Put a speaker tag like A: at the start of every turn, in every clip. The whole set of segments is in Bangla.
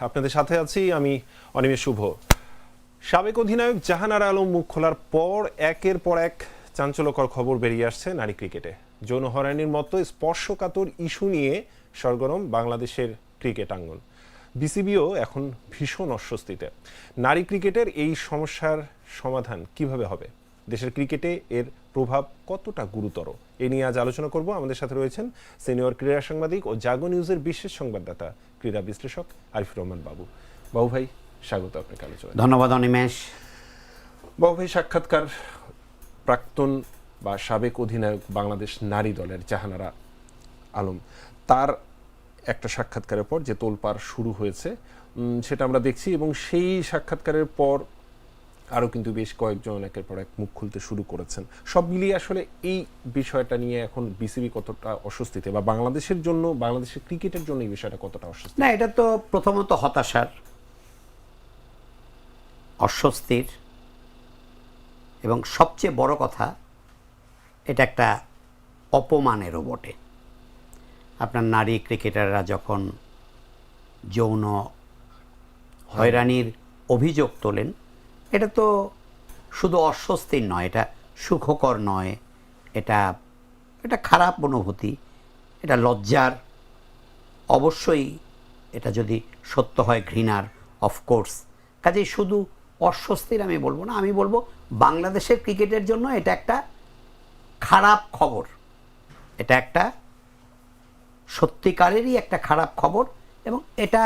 A: আপনাদের সাথে আছি আমি অনিমেষ শুভ। সাবেক অধিনায়ক জাহানারা আলম মুখ খোলার পর একের পর এক চাঞ্চল্যকর খবর বেরিয়ে আসছে নারী ক্রিকেটে। যৌন হয়রানির মতো স্পর্শকাতর ইস্যু নিয়ে সরগরম বাংলাদেশের ক্রিকেট আঙ্গন। বিসিবিও এখন ভীষণ অস্বস্তিতে। নারী ক্রিকেটের এই সমস্যার সমাধান কীভাবে হবে? দেশের ক্রিকেটে এর প্রভাব কতটা গুরুতর? এ নিয়ে আজ আলোচনা করব। আমাদের সাথে রয়েছেন সিনিয়র ক্রীড়া সাংবাদিক ও জাগো নিউজের বিশেষ সংবাদদাতা ক্রীড়া বিশ্লেষক আরিফুর রহমান বাবু। বাবু ভাই স্বাগত আপনাকে আলোচনা
B: ধন্যবাদ অনিমেষ।
A: বাবু ভাই সাক্ষাৎকার প্রাক্তন বা সাবেক অধিনায়ক বাংলাদেশ নারী দলের জাহানারা আলম। তার একটা সাক্ষাৎকারের পর যে তোলপাড় শুরু হয়েছে সেটা আমরা দেখছি এবং সেই সাক্ষাৎকারের পর আরও কিন্তু বেশ কয়েকজন একের পর এক মুখ খুলতে শুরু করেছেন। সব মিলিয়ে আসলে এই বিষয়টা নিয়ে এখন বিসিবি কতটা অস্বস্তিতে বা বাংলাদেশের জন্য বাংলাদেশের ক্রিকেটের জন্য এই বিষয়টা কতটা অস্বস্তি
B: না এটা তো প্রথমত হতাশার অস্বস্তির এবং সবচেয়ে বড় কথা এটা একটা অপমানেরও বটে। আপনার নারী ক্রিকেটাররা যখন যৌন হয়রানির অভিযোগ তোলেন এটা তো শুধু অস্বস্তির নয়, এটা সুখকর নয়, এটা এটা খারাপ অনুভূতি, এটা লজ্জার। অবশ্যই এটা যদি সত্য হয় ঘৃণার অফকোর্স কাজেই শুধু অস্বস্তির আমি বলব না, আমি বলব বাংলাদেশের ক্রিকেটের জন্য এটা একটা খারাপ খবর। এটা একটা সত্যিকারেরই একটা খারাপ খবর এবং এটা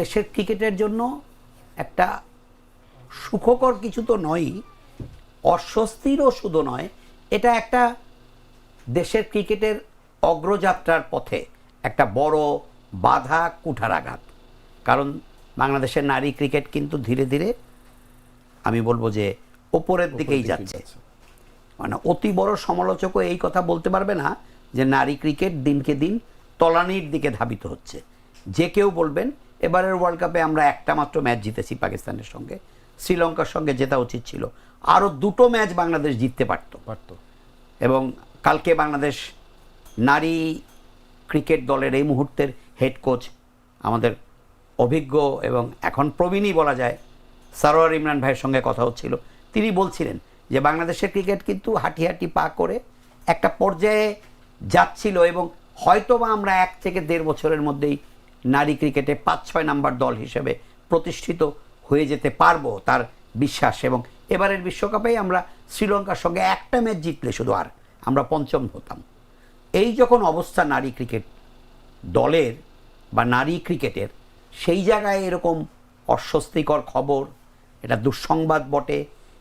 B: দেশের ক্রিকেটের জন্য একটা সুখকর কিছু তো নয়ই অস্বস্তিরও শুধু নয় এটা একটা দেশের ক্রিকেটের অগ্রযাত্রার পথে একটা বড় বাধা কুঠারাঘাত। কারণ বাংলাদেশের নারী ক্রিকেট কিন্তু ধীরে ধীরে আমি বলব যে ওপরের দিকেই যাচ্ছে। মানে অতি বড় সমালোচকও এই কথা বলতে পারবে না যে নারী ক্রিকেট দিনকে দিন তলানির দিকে ধাবিত হচ্ছে। যে কেউ বলবেন এবারের ওয়ার্ল্ড কাপে আমরা একটা মাত্র ম্যাচ জিতেছি পাকিস্তানের সঙ্গে। শ্রীলঙ্কার সঙ্গে জেতা উচিত ছিল। আরও দুটো ম্যাচ বাংলাদেশ জিততে পারত।
A: পারত।
B: এবং কালকে বাংলাদেশ নারী ক্রিকেট দলের এই মুহূর্তের হেড কোচ আমাদের অভিজ্ঞ এবং এখন প্রবীণই বলা যায় সারোয়ার ইমরান ভাইয়ের সঙ্গে কথা হচ্ছিল। তিনি বলছিলেন যে বাংলাদেশের ক্রিকেট কিন্তু হাঁটি হাঁটি পা করে একটা পর্যায়ে যাচ্ছিল এবং হয়তোবা আমরা এক থেকে দেড় বছরের মধ্যেই নারী ক্রিকেটে পাঁচ ছয় নাম্বার দল হিসেবে প্রতিষ্ঠিত হয়ে যেতে পারব তার বিশ্বাস। এবং এবারের বিশ্বকাপেই আমরা শ্রীলঙ্কার সঙ্গে একটা ম্যাচ জিতলে শুধু আর, আমরা পঞ্চম হতাম। এই যখন অবস্থা নারী ক্রিকেট দলের বা নারী ক্রিকেটের, সেই জায়গায় এরকম অস্বস্তিকর খবর, এটা দুঃসংবাদ বটে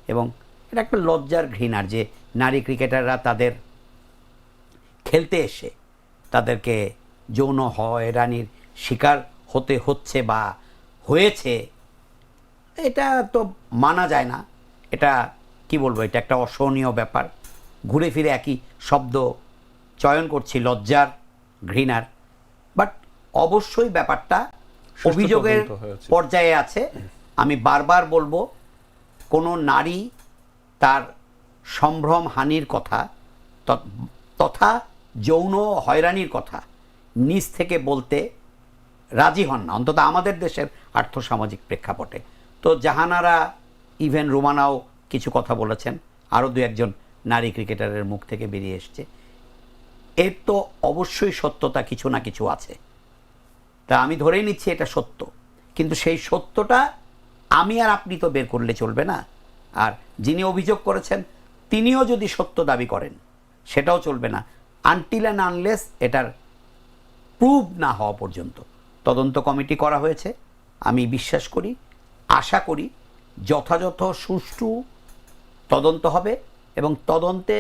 B: এবং এটা একটা লজ্জার ঘৃণার যে নারী ক্রিকেটাররা তাদের খেলতে এসে তাদেরকে যৌন হয়রানির শিকার হতে হচ্ছে বা হয়েছে এটা তো মানা যায় না। এটা কি বলব এটা একটা অসহনীয় ব্যাপার। ঘুরে ফিরে একই শব্দ চয়ন করছি লজ্জার ঘৃণার। বাট অবশ্যই ব্যাপারটা অভিযোগের পর্যায়ে আছে। আমি বারবার বলব কোনো নারী তার সম্ভ্রম হানির কথা তথা যৌন হয়রানির কথা নিজ থেকে বলতে রাজি হন না। অন্তত আমাদের দেশের আর্থসামাজিক প্রেক্ষাপটে। তো জাহানারা ইভেন রোমানাও কিছু কথা বলেছেন। আরও দু একজন নারী ক্রিকেটারের মুখ থেকে বেরিয়ে এসছে। এর তো অবশ্যই সত্যতা কিছু না কিছু আছে। তা আমি ধরেই নিচ্ছি এটা সত্য। কিন্তু সেই সত্যটা আমি আর আপনি তো বের করলে চলবে না। আর যিনি অভিযোগ করেছেন, তিনিও যদি সত্য দাবি করেন, সেটাও চলবে না। আনটিল অ্যান্ড আনলেস এটার প্রুভ না হওয়া পর্যন্ত। তদন্ত কমিটি করা হয়েছে। আমি বিশ্বাস করি আশা করি যথাযথ সুষ্ঠু তদন্ত হবে এবং তদন্তে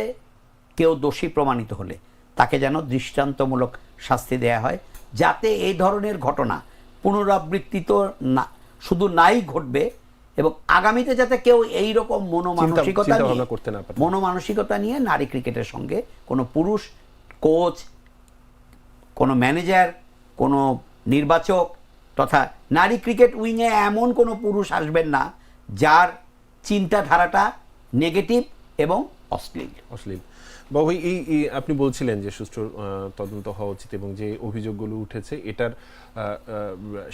B: কেউ দোষী প্রমাণিত হলে তাকে যেন দৃষ্টান্তমূলক শাস্তি দেয়া হয় যাতে এই ধরনের ঘটনা পুনরাবৃত্তি তো না শুধু নাই ঘটবে এবং আগামীতে যাতে কেউ এই রকম মনোমানসিকতা
A: করতে না পারে।
B: মনোমানসিকতা নিয়ে নারী ক্রিকেটের সঙ্গে কোনো পুরুষ কোচ কোনো ম্যানেজার কোনো নির্বাচক তথা নারী ক্রিকেট উইংয়ে এমন কোনো পুরুষ আসবেন না যার চিন্তাধারাটা নেগেটিভ এবং অশ্লীল।
A: অশ্লীল। বাবু এই আপনি বলছিলেন যে সুষ্ঠু তদন্ত হওয়া উচিত এবং যে অভিযোগগুলো উঠেছে এটার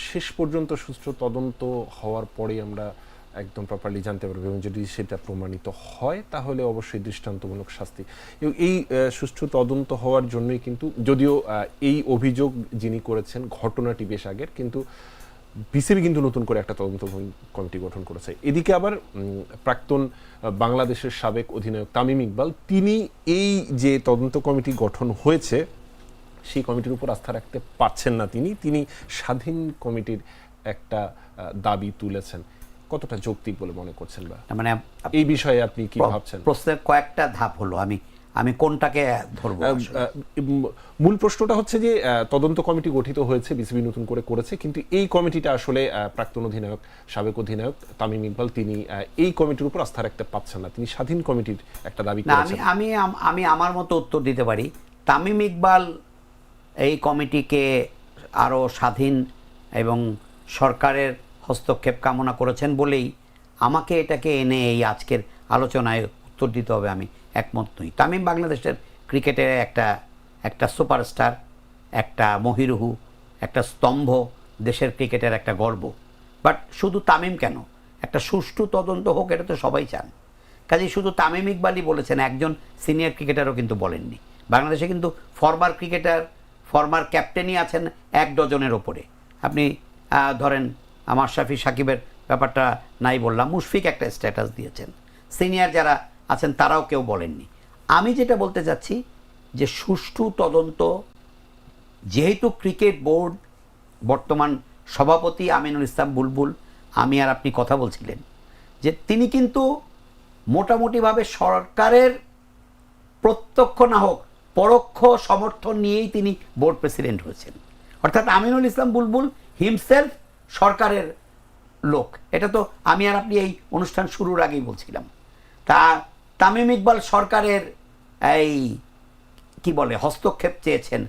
A: শেষ পর্যন্ত সুষ্ঠু তদন্ত হওয়ার পরে আমরা একদম প্রপারলি জানতে পারবে এবং যদি সেটা প্রমাণিত হয়, তাহলে অবশ্যই দৃষ্টান্তমূলক শাস্তি। এবং এই সুষ্ঠু তদন্ত হওয়ার জন্যই কিন্তু, যদিও এই অভিযোগ যিনি করেছেন, ঘটনাটি বেশ আগের, কিন্তু বিসিবি কিন্তু নতুন করে একটা তদন্ত কমিটি গঠন করেছে। এদিকে আবার প্রাক্তন বাংলাদেশের সাবেক অধিনায়ক তামিম ইকবাল, তিনি এই যে তদন্ত কমিটি গঠন হয়েছে, সেই কমিটির উপর আস্থা রাখতে পারছেন না তিনি। তিনি স্বাধীন কমিটির একটা দাবি তুলেছেন। কতটা যৌক্তিক বলে মনে করছেন বা?
B: মানে
A: এই বিষয়ে আপনি কি ভাবছেন?
B: প্রশ্নের কয়েকটা ধাপ হলো আমি আমি কোনটাকে ধরবো
A: মূল প্রশ্নটা হচ্ছে যে তদন্ত কমিটি গঠিত হয়েছে বিসিবি নতুন করে করেছে কিন্তু এই কমিটিটা আসলে প্রাক্তন অধিনায়ক সাবেক অধিনায়ক তামিম ইকবাল তিনি এই কমিটির উপর আস্থা রাখতে পারছেন না। তিনি স্বাধীন কমিটির একটা দাবি
B: আমি
A: করেছেন
B: আমি আমি আমার মতো উত্তর দিতে পারি। তামিম ইকবাল এই কমিটিকে আরও স্বাধীন এবং সরকারের হস্তক্ষেপ কামনা করেছেন বলেই আমাকে এটাকে এনে এই আজকের আলোচনায় উত্তর দিতে হবে আমি একমত নই। তামিম বাংলাদেশের ক্রিকেটের একটা একটা সুপারস্টার, একটা মহিরুহু, একটা স্তম্ভ দেশের ক্রিকেটের একটা গর্ব। বাট শুধু তামিম কেন? একটা সুষ্ঠু তদন্ত হোক, এটা তো সবাই চান। কাজেই শুধু তামিম ইকবালই বলেছেন, একজন সিনিয়র ক্রিকেটারও কিন্তু বলেননি। বাংলাদেশে কিন্তু ফরমার ক্রিকেটার, ফরমার ক্যাপ্টেনই আছেন এক ডজনের ওপরে। আপনি ধরেন আমার শাফি সাকিবের ব্যাপারটা নাই বললাম, মুশফিক একটা স্ট্যাটাস দিয়েছেন। সিনিয়র যারা আছেন, তারাও কেউ বলেননি। আমি যেটা বলতে চাচ্ছি যে, সুষ্ঠু তদন্ত, যেহেতু ক্রিকেট বোর্ড বর্তমান সভাপতি আমিনুল ইসলাম বুলবুল, আমি আর আপনি কথা বলছিলেন, যে তিনি কিন্তু মোটামুটিভাবে সরকারের প্রত্যক্ষ না হোক, পরোক্ষ সমর্থন নিয়েই তিনি বোর্ড প্রেসিডেন্ট হয়েছেন। অর্থাৎ আমিনুল ইসলাম বুলবুল হিমসেলফ সরকারের লোক। এটা তো আমি আর আপনি এই অনুষ্ঠান শুরুর আগেই বলছিলাম। তা তামিম ইকবাল সরকারের এই কি বলে হস্তক্ষেপ চেয়েছেন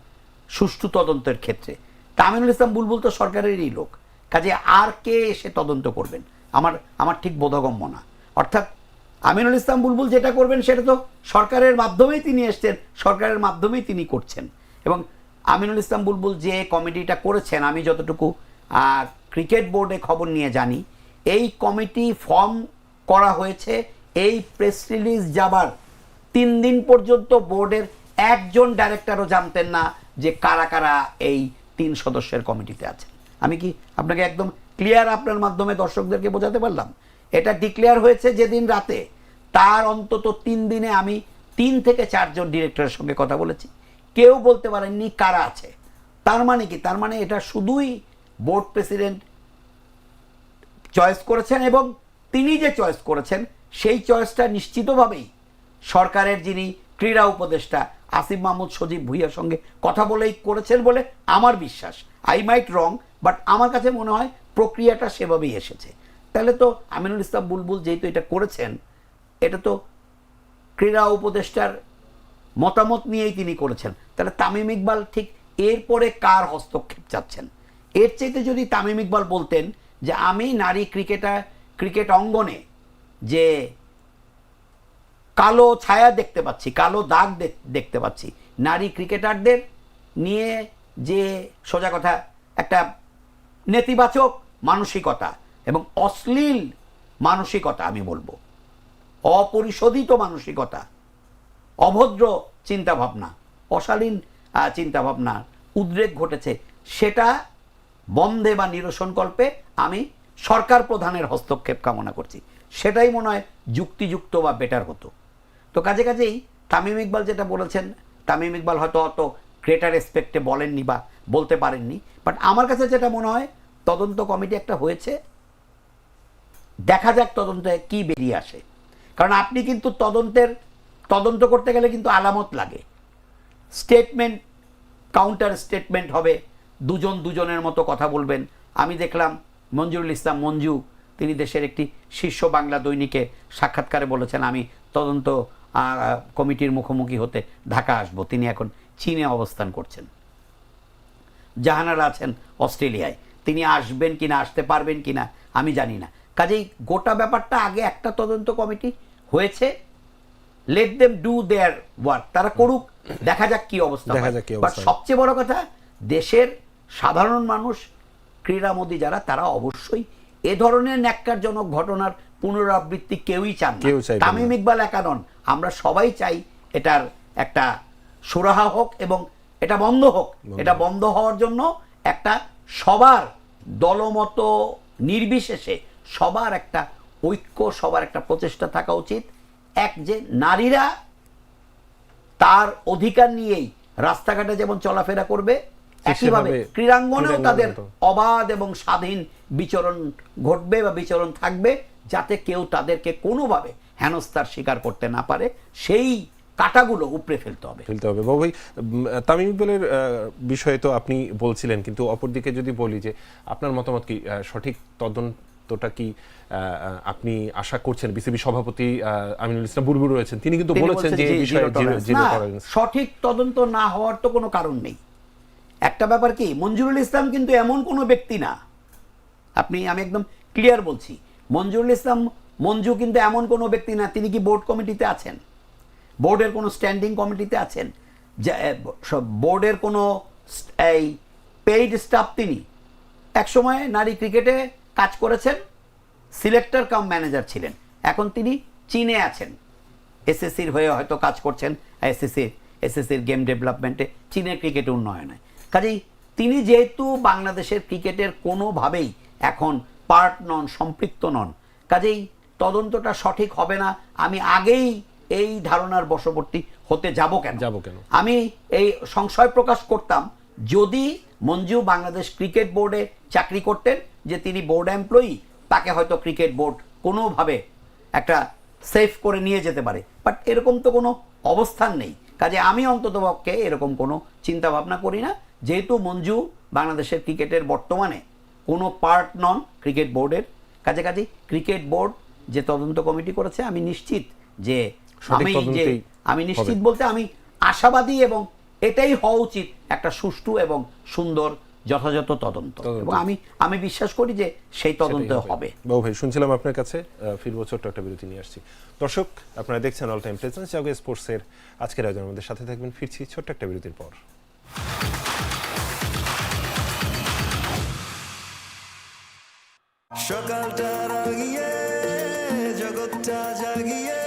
B: সুষ্ঠু তদন্তের ক্ষেত্রে। তামিনুল ইসলাম বুলবুল তো সরকারেরই লোক। কাজে আর কে এসে তদন্ত করবেন? আমার আমার ঠিক বোধগম্য না। অর্থাৎ আমিনুল ইসলাম বুলবুল যেটা করবেন সেটা তো সরকারের মাধ্যমেই তিনি এসছেন সরকারের মাধ্যমেই তিনি করছেন। এবং আমিনুল ইসলাম বুলবুল যে কমিটিটা করেছেন আমি যতটুকু আহ, ক্রিকেট বোর্ডে খবর নিয়ে জানি। এই কমিটি ফর্ম করা হয়েছে, এই প্রেস রিলিজ যাবার তিন দিন পর্যন্ত বোর্ডের একজন ডাইরেক্টরও জানতেন না যে কারা কারা এই তিন সদস্যের কমিটিতে আছে আমি কি আপনাকে একদম ক্লিয়ার আপনার মাধ্যমে দর্শকদেরকে বোঝাতে পারলাম? এটা ডিক্লেয়ার হয়েছে যেদিন রাতে, তার অন্তত তিন দিনে আমি তিন থেকে চারজন ডিরেক্টরের সঙ্গে কথা বলেছি। কেউ বলতে পারেননি কারা আছে। তার মানে কি? তার মানে এটা শুধুই বোর্ড প্রেসিডেন্ট চয়েস করেছেন এবং তিনি যে চয়েস করেছেন, সেই চয়েসটা নিশ্চিতভাবেই সরকারের যিনি ক্রীড়া উপদেষ্টা আসিফ মাহমুদ সজীব ভুইয়ার সঙ্গে কথা বলেই করেছেন বলে আমার বিশ্বাস। আই মাইট রং বাট আমার কাছে মনে হয় প্রক্রিয়াটা সেভাবেই এসেছে। তাহলে তো আমিনুল ইসলাম বুলবুল যেহেতু এটা করেছেন, এটা তো ক্রীড়া উপদেষ্টার মতামত নিয়েই তিনি করেছেন। তাহলে তামিম ইকবাল ঠিক এরপরে কার হস্তক্ষেপ চাচ্ছেন? এর চাইতে যদি তামিম ইকবাল বলতেন যে আমি নারী ক্রিকেটার ক্রিকেট অঙ্গনে যে কালো ছায়া দেখতে পাচ্ছি কালো দাগ দেখ- দেখতে পাচ্ছি নারী ক্রিকেটারদের নিয়ে যে সোজা কথা একটা নেতিবাচক মানসিকতা এবং অশ্লীল মানসিকতা আমি বলব অপরিশোধিত মানসিকতা অভদ্র চিন্তাভাবনা অশালীন আহ, চিন্তাভাবনা উদ্রেক ঘটেছে সেটা বন্ধে বা নিরসনকল্পে আমি সরকার প্রধানের হস্তক্ষেপ কামনা করছি। সেটাই মনে হয় যুক্তিযুক্ত বা বেটার হতো। তো কাজে কাজেই তামিম ইকবাল যেটা বলেছেন, তামিম ইকবাল হয়তো অত গ্রেটার রেসপেক্টে বলেননি বা বলতে পারেননি বাট আমার কাছে যেটা মনে হয়, তদন্ত কমিটি একটা হয়েছে। দেখা যাক তদন্তে কি বেরিয়ে আসে। কারণ আপনি কিন্তু তদন্তের, তদন্ত করতে গেলে কিন্তু আলামত লাগে। স্টেটমেন্ট কাউন্টার স্টেটমেন্ট হবে। দুজন দুজনের মতো কথা বলবেন। আমি দেখলাম মঞ্জুরুল ইসলাম মঞ্জু তিনি দেশের একটি শীর্ষ বাংলা দৈনিকে সাক্ষাৎকারে বলেছেন আমি তদন্ত কমিটির মুখোমুখি হতে ঢাকা আসব। তিনি এখন চীনে অবস্থান করছেন। জাহানারা আছেন অস্ট্রেলিয়ায়। তিনি আসবেন কিনা আসতে পারবেন কিনা আমি জানি না। কাজেই গোটা ব্যাপারটা আগে একটা তদন্ত কমিটি হয়েছে। Let them do their work তারা করুক দেখা যাক কি অবস্থা
A: দেখা যাক কি।
B: সবচেয়ে বড় কথা দেশের সাধারণ মানুষ ক্রীড়ামোদী যারা তারা অবশ্যই এ ধরনের ন্যাক্কারজনক ঘটনার পুনরাবৃত্তি কেউই চান তামিম ইকবাল একা নন। আমরা সবাই চাই এটার একটা সুরাহা হোক এবং এটা বন্ধ হোক। এটা বন্ধ হওয়ার জন্য একটা সবার দলমত নির্বিশেষে সবার একটা ঐক্য সবার একটা প্রচেষ্টা থাকা উচিত। এক যে নারীরা তার অধিকার নিয়েই রাস্তাঘাটে যেমন চলাফেরা করবে একইভাবে ক্রীড়াঙ্গনেও তাদের অবাধ এবং স্বাধীন বিচরণ ঘটবে বা বিচরণ থাকবে যাতে কেউ তাদেরকে কোনোভাবে হেনস্থার স্বীকার করতে না পারে সেই কাটাগুলো উপড়ে ফেলতে হবে।
A: ফেলতে হবে। বাবু ভাই তামিম ইকবালের বিষয়ে তো আপনি বলছিলেন কিন্তু অপরদিকে যদি বলি যে আপনার মতামত কি? সঠিক তদন্তটা কি আপনি আশা করছেন? বিসিবি সভাপতি আমিনুল ইসলাম বুরবুর রয়েছেন। তিনি কিন্তু বলেছেন যে
B: সঠিক তদন্ত না হওয়ার তো কোনো কারণ নেই। একটা ব্যাপার কি, মঞ্জুরুল ইসলাম কিন্তু এমন কোনো ব্যক্তি না। আপনি, আমি একদম ক্লিয়ার বলছি, মঞ্জুরুল ইসলাম, মঞ্জু কিন্তু এমন কোনো ব্যক্তি না, তিনি কি বোর্ড কমিটিতে আছেন? বোর্ডের কোনো স্ট্যান্ডিং কমিটিতে আছেন? বোর্ডের কোনো এই পেইড স্টাফ তিনি? একসময় নারী ক্রিকেটে কাজ করেছেন সিলেক্টর কাম ম্যানেজার ছিলেন। এখন তিনি চীনে আছেন। এসএসসির হয়ে হয়তো কাজ করছেন এসএসসি এসএসসির গেম ডেভেলপমেন্টে চীনের ক্রিকেট উন্নয়নে। কাজেই তিনি যেহেতু বাংলাদেশের ক্রিকেটের কোনোভাবেই এখন পার্ট নন সম্পৃক্ত নন কাজেই তদন্তটা সঠিক হবে না। আমি আগেই এই ধারণার বশবর্তী হতে যাব কেন?
A: যাব কেন?
B: আমি এই সংশয় প্রকাশ করতাম যদি মঞ্জু বাংলাদেশ ক্রিকেট বোর্ডে চাকরি করতেন যে তিনি বোর্ড এমপ্লয়ি তাকে হয়তো ক্রিকেট বোর্ড কোনোভাবে একটা সেফ করে নিয়ে যেতে পারে। বাট এরকম তো কোনো অবস্থান নেই। কাজে আমি অন্ততপক্ষে এরকম কোনো চিন্তাভাবনা করি না। যেহেতু মঞ্জু বাংলাদেশের ক্রিকেটের বর্তমানে কোনো পার্ট নন ক্রিকেট বোর্ডের কাজে কাজে ক্রিকেট বোর্ড যে তদন্ত কমিটি করেছে আমি নিশ্চিত যে আমি যে আমি নিশ্চিত বলতে আমি আশাবাদী এবং এটাই হওয়া উচিত একটা সুষ্ঠু এবং সুন্দর যথাযথ তদন্ত। এবং আমি আমি বিশ্বাস করি যে সেই তদন্ত হবে।
A: বাবু ভাই শুনছিলাম আপনার কাছে ফিরবো ছোট্ট একটা বিরতি নিয়ে আসছি। দর্শক আপনারা দেখছেন অল টাইম প্রেজেন্স জাগো স্পোর্টসের আজকের আয়োজন। আমাদের সাথে থাকবেন ফিরছি ছোট্ট একটা বিরতির পর।
C: সকালটা রাগিয়ে জগৎটা জাগিয়ে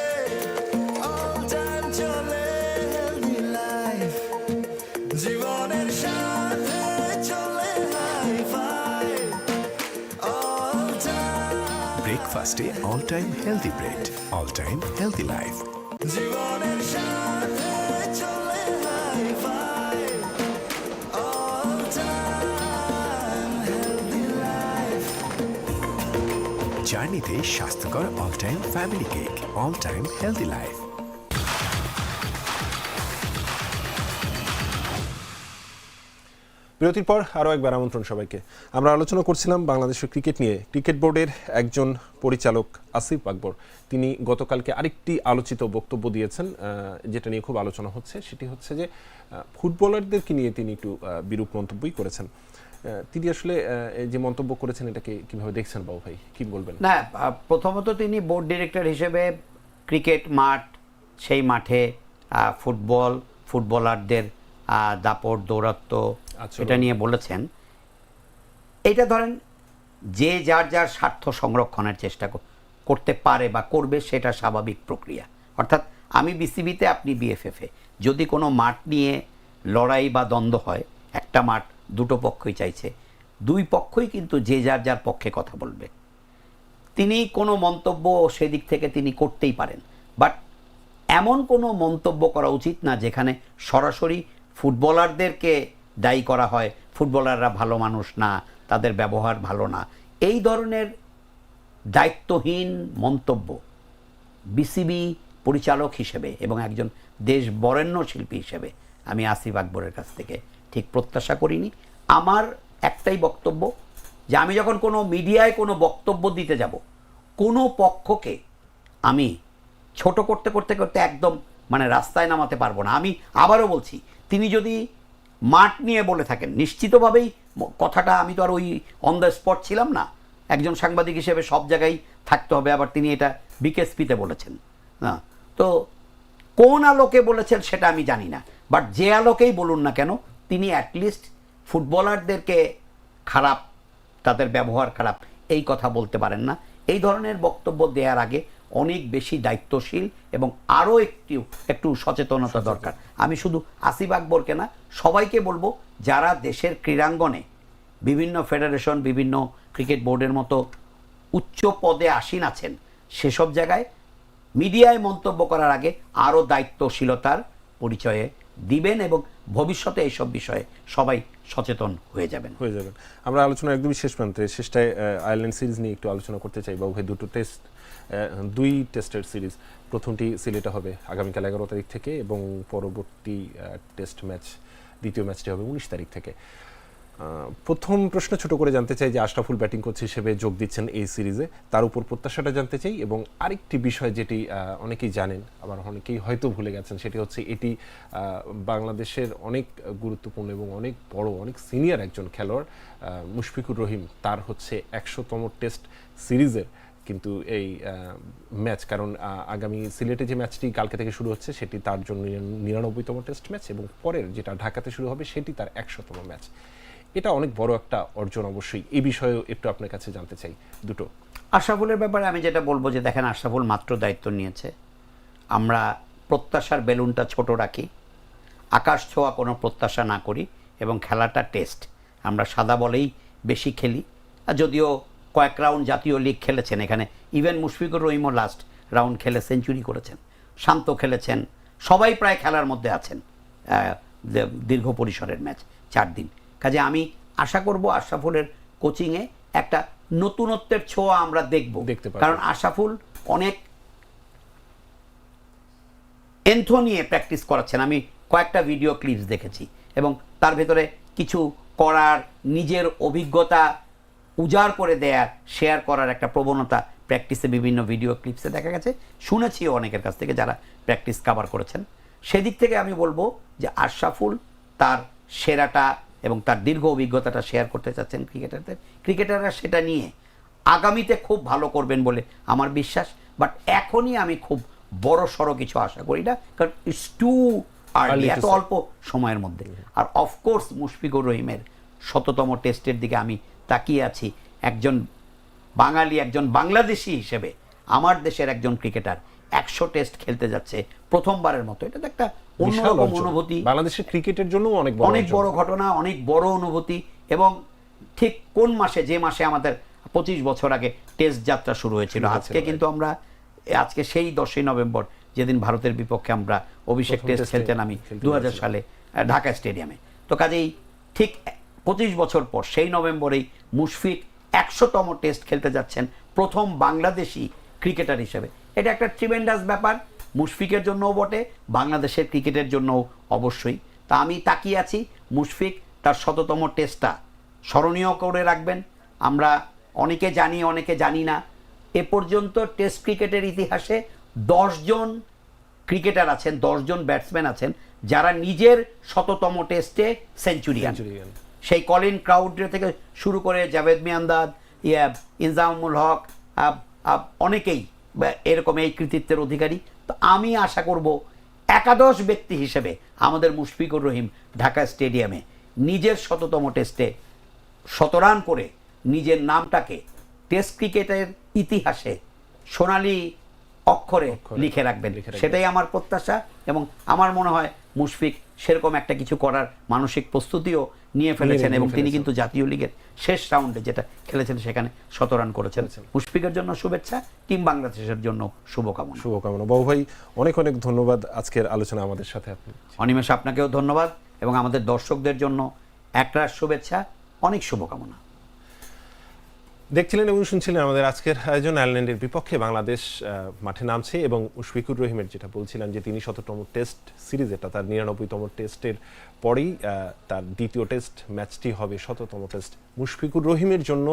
C: অল টাইম চলে হেলদি লাইফ জীবনের সাথে চলে হাই ফাই অল টাইম
D: ব্রেকফাস্টে all time healthy bread all time healthy life
C: জীবনের সাথে
D: জার্নিতে স্বাস্থ্যকর all time family cake all time healthy life.
A: বিরতির পর আরও একবার আমন্ত্রণ সবাইকে। আমরা আলোচনা করছিলাম বাংলাদেশের ক্রিকেট নিয়ে। ক্রিকেট বোর্ডের একজন পরিচালক আসিফ আকবর, তিনি গতকালকে আরেকটি আলোচিত বক্তব্য দিয়েছেন যেটা নিয়ে খুব আলোচনা হচ্ছে। সেটি হচ্ছে যে ফুটবলারদেরকে নিয়ে তিনি একটু বিরূপ মন্তব্যই করেছেন। তিনি আসলে যে মন্তব্য করেছেন এটাকে কীভাবে দেখছেন বাবু ভাই? কি বলবেন?
B: না প্রথমত তিনি বোর্ড ডিরেক্টর হিসেবে ক্রিকেট মাঠ সেই মাঠে ফুটবল ফুটবলারদের দাপট দৌরাত্ম
A: আচরণ।
B: এটা নিয়ে বলেছেন। এটা ধরেন যে যার যার স্বার্থ সংরক্ষণের চেষ্টা করতে পারে বা করবে সেটা স্বাভাবিক প্রক্রিয়া। অর্থাৎ আমি বিসিবিতে আপনি বিএফএফে যদি কোনো মাঠ নিয়ে লড়াই বা দ্বন্দ্ব হয় একটা মাঠ দুটো পক্ষই চাইছে। দুই পক্ষই কিন্তু যে যার যার পক্ষে কথা বলবে। তিনি কোনো মন্তব্য সেদিক থেকে তিনি করতেই পারেন। বাট এমন কোনো মন্তব্য করা উচিত না যেখানে সরাসরি ফুটবলারদেরকে দায়ী করা হয়, ফুটবলাররা ভালো মানুষ না, তাদের ব্যবহার ভালো না। এই ধরনের দায়িত্বহীন মন্তব্য বিসিবি পরিচালক হিসেবে এবং একজন দেশ বরেণ্য শিল্পী হিসেবে আমি আসিফ আকবরের কাছ থেকে ঠিক প্রত্যাশা করিনি। আমার একটাই বক্তব্য যে আমি যখন কোনো মিডিয়ায় কোনো বক্তব্য দিতে যাব, কোনো পক্ষকে আমি ছোট করতে করতে করতে একদম মানে রাস্তায় নামাতে পারব না। আমি আবারও বলছি, তিনি যদি মাঠ নিয়ে বলে থাকেন, নিশ্চিতভাবেই কথাটা আমি তো আর ওই অন দ্য স্পট ছিলাম না। একজন সাংবাদিক হিসেবে সব জায়গায় থাকতে হবে, আবার তিনি এটা বিকেএসপিতে বলেছেন। না তো কোন আলোকে বলেছেন সেটা আমি জানি না বাট যে আলোকেই বলুন না কেন তিনি অ্যাটলিস্ট ফুটবলারদেরকে খারাপ তাদের ব্যবহার খারাপ এই কথা বলতে পারেন না। এই ধরনের বক্তব্য দেওয়ার আগে অনেক বেশি দায়িত্বশীল এবং আরও একটু একটু সচেতনতা দরকার। আমি শুধু আসিফ আকবরকে না সবাইকে বলব যারা দেশের ক্রীড়াঙ্গনে বিভিন্ন ফেডারেশন বিভিন্ন ক্রিকেট বোর্ডের মতো উচ্চ পদে আসীন আছেন সেসব জায়গায় মিডিয়ায় মন্তব্য করার আগে আরও দায়িত্বশীলতার পরিচয়ে দিবেন এবং ভবিষ্যতে এইসব বিষয়ে সবাই সচেতন হয়ে যাবেন।
A: হয়ে যাবেন। আমরা আলোচনা একদমই শেষ প্রান্তে শেষটায় আয়ারল্যান্ড সিরিজ নিয়ে একটু আলোচনা করতে চাই। বা ভাই দুটো টেস্ট দুই টেস্টের সিরিজ। প্রথমটি সিলেটে হবে আগামীকাল এগারো তারিখ থেকে এবং পরবর্তী টেস্ট ম্যাচ, দ্বিতীয় ম্যাচটি হবে উনিশ তারিখ থেকে। প্রথম প্রশ্ন ছোট করে জানতে চাই যে আশরাফুল ব্যাটিং কোচ হিসেবে যোগ দিচ্ছেন এই সিরিজে। তার উপর প্রত্যাশাটা জানতে চাই এবং আরেকটি বিষয় যেটি অনেকেই জানেন, আবার অনেকেই হয়তো ভুলে গেছেন, সেটি হচ্ছে এটি বাংলাদেশের অনেক গুরুত্বপূর্ণ এবং অনেক বড়, অনেক সিনিয়র একজন খেলোয়াড় মুশফিকুর রহিম। তার হচ্ছে একশোতম টেস্ট সিরিজের কিন্তু এই ম্যাচ। কারণ আগামী সিলেটে যে ম্যাচটি কালকে থেকে শুরু হচ্ছে, সেটি তার জন্য নিরানব্বইতম টেস্ট ম্যাচ এবং পরের যেটা ঢাকাতে শুরু হবে, সেটি তার একশোতম ম্যাচ। এটা অনেক বড় একটা অর্জন অবশ্যই। এই বিষয়েও একটু আপনার কাছে জানতে চাই। দুটো।
B: আশরাফুলের ব্যাপারে আমি যেটা বলব যে, দেখেন আশরাফুল মাত্র দায়িত্ব নিয়েছে। আমরা প্রত্যাশার বেলুনটা ছোট রাখি, আকাশ ছোঁয়া কোনো প্রত্যাশা না করি, এবং খেলাটা টেস্ট। আমরা সাদা বলেই বেশি খেলি। আর যদিও কয়েক রাউন্ড জাতীয় লিগ খেলেছেন এখানে, ইভেন মুশফিকুর রহিমও লাস্ট রাউন্ড খেলে সেঞ্চুরি করেছেন। শান্ত খেলেছেন, সবাই প্রায় খেলার মধ্যে আছেন দীর্ঘ পরিসরের ম্যাচ চার দিন। কাজে আমি আশা করব আশরাফুলের কোচিংয়ে একটা নতুনত্বের ছোঁয়া আমরা দেখব।
A: দেখতে
B: কারণ আশাফুল অনেক এন্থো নিয়ে প্র্যাকটিস করাচ্ছেন। আমি কয়েকটা ভিডিও ক্লিপস দেখেছি এবং তার ভেতরে কিছু করার নিজের অভিজ্ঞতা উজাড় করে দেয়ার শেয়ার করার একটা প্রবণতা প্র্যাকটিসে বিভিন্ন ভিডিও ক্লিপসে দেখা গেছে। শুনেছিও অনেকের কাছ থেকে যারা প্র্যাকটিস কাভার করেছেন। সেদিক থেকে আমি বলব যে আশরাফুল তার সেরাটা এবং তার দীর্ঘ অভিজ্ঞতাটা শেয়ার করতে চাচ্ছেন ক্রিকেটারদের ক্রিকেটাররা সেটা নিয়ে আগামীতে খুব ভালো করবেন বলে আমার বিশ্বাস বাট এখনই আমি খুব বড় সড়ো কিছু আশা করি না কারণ ইটস টু আর্লি এত অল্প সময়ের মধ্যে। আর অফকোর্স মুশফিকুর রহিমের শততম টেস্টের দিকে আমি তাকিয়ে আছি। একজন বাঙালি একজন বাংলাদেশি হিসেবে আমার দেশের একজন ক্রিকেটার একশো টেস্ট খেলতে যাচ্ছে প্রথমবারের মতো। এটা তো একটা অন্যরকম অনুভূতি।
A: বাংলাদেশের ক্রিকেটের জন্য অনেক বড়
B: অনেক বড় ঘটনা অনেক বড় অনুভূতি এবং ঠিক কোন মাসে যে মাসে আমাদের পঁচিশ বছর আগে টেস্ট যাত্রা শুরু হয়েছিল। আজকে কিন্তু আমরা আজকে সেই দশই নভেম্বর যেদিন ভারতের বিপক্ষে আমরা অভিষেক টেস্ট
A: খেলতে
B: দু
A: পেরেছিলাম।
B: সালে ঢাকা স্টেডিয়ামে। তো কাজেই ঠিক পঁচিশ বছর পর সেই নভেম্বরেই মুশফিক একশোতম টেস্ট খেলতে যাচ্ছেন প্রথম বাংলাদেশি ক্রিকেটার হিসেবে। এটা একটা ট্রিমেন্ডাস ব্যাপার। মুশফিকের জন্যও বটে বাংলাদেশের ক্রিকেটের জন্যও অবশ্যই। তা আমি তাকিয়ে আছি মুশফিক তার শততম টেস্টটা স্মরণীয় করে রাখবেন। আমরা অনেকে জানি অনেকে জানি না এ পর্যন্ত টেস্ট ক্রিকেটের ইতিহাসে দশজন ক্রিকেটার আছেন দশজন ব্যাটসম্যান আছেন যারা নিজের শততম টেস্টে
A: Centurion।
B: সেই কলিন ক্রাউড থেকে শুরু করে জাভেদ মিয়ান্দাদ ইয়া ইনজামুল হক অনেকেই এরকম এই কৃতিত্বের অধিকারী তো আমি আশা করব একাদশ ব্যক্তি হিসেবে আমাদের মুশফিকুর রহিম ঢাকা স্টেডিয়ামে নিজের শততম টেস্টে শতরান করে নিজের নামটাকে টেস্ট ক্রিকেটের ইতিহাসে সোনালি অক্ষরে লিখে রাখবেন। সেটাই আমার প্রত্যাশা এবং আমার মনে হয় মুশফিক সেরকম একটা কিছু করার মানসিক প্রস্তুতিও নিয়ে ফেলেছেন এবং তিনি কিন্তু জাতীয় লিগের শেষ রাউন্ডে যেটা খেলেছেন সেখানে শত রান করেছেন। মুশফিকের জন্য শুভেচ্ছা টিম বাংলাদেশের জন্য শুভকামনা।
A: শুভকামনা। বাবু ভাই অনেক অনেক ধন্যবাদ আজকের আলোচনা আমাদের সাথে আপনি।
B: অনিমেষ আপনাকেও ধন্যবাদ এবং আমাদের দর্শকদের জন্য একরাশ শুভেচ্ছা অনেক শুভকামনা।
A: দেখছিলেন এবং শুনছিলেন আমাদের আজকের আয়োজন আয়ারল্যান্ডের বিপক্ষে বাংলাদেশ মাঠে নামছে এবং মুশফিকুর রহিমের যেটা বলছিলাম যে তিনি শততম টেস্ট সিরিজ, এটা তার নিরানব্বইতম টেস্টের পরেই তার দ্বিতীয় টেস্ট ম্যাচটি হবে শততম টেস্ট। মুশফিকুর রহিমের জন্য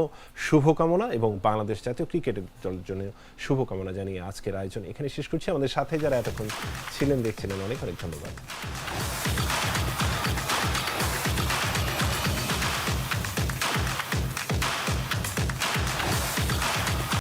A: শুভকামনা এবং বাংলাদেশ জাতীয় ক্রিকেটের দলের জন্য শুভকামনা জানিয়ে আজকের আয়োজন এখানে শেষ করছি। আমাদের সাথে যারা এতক্ষণ ছিলেন, দেখছিলেন অনেক অনেক ধন্যবাদ।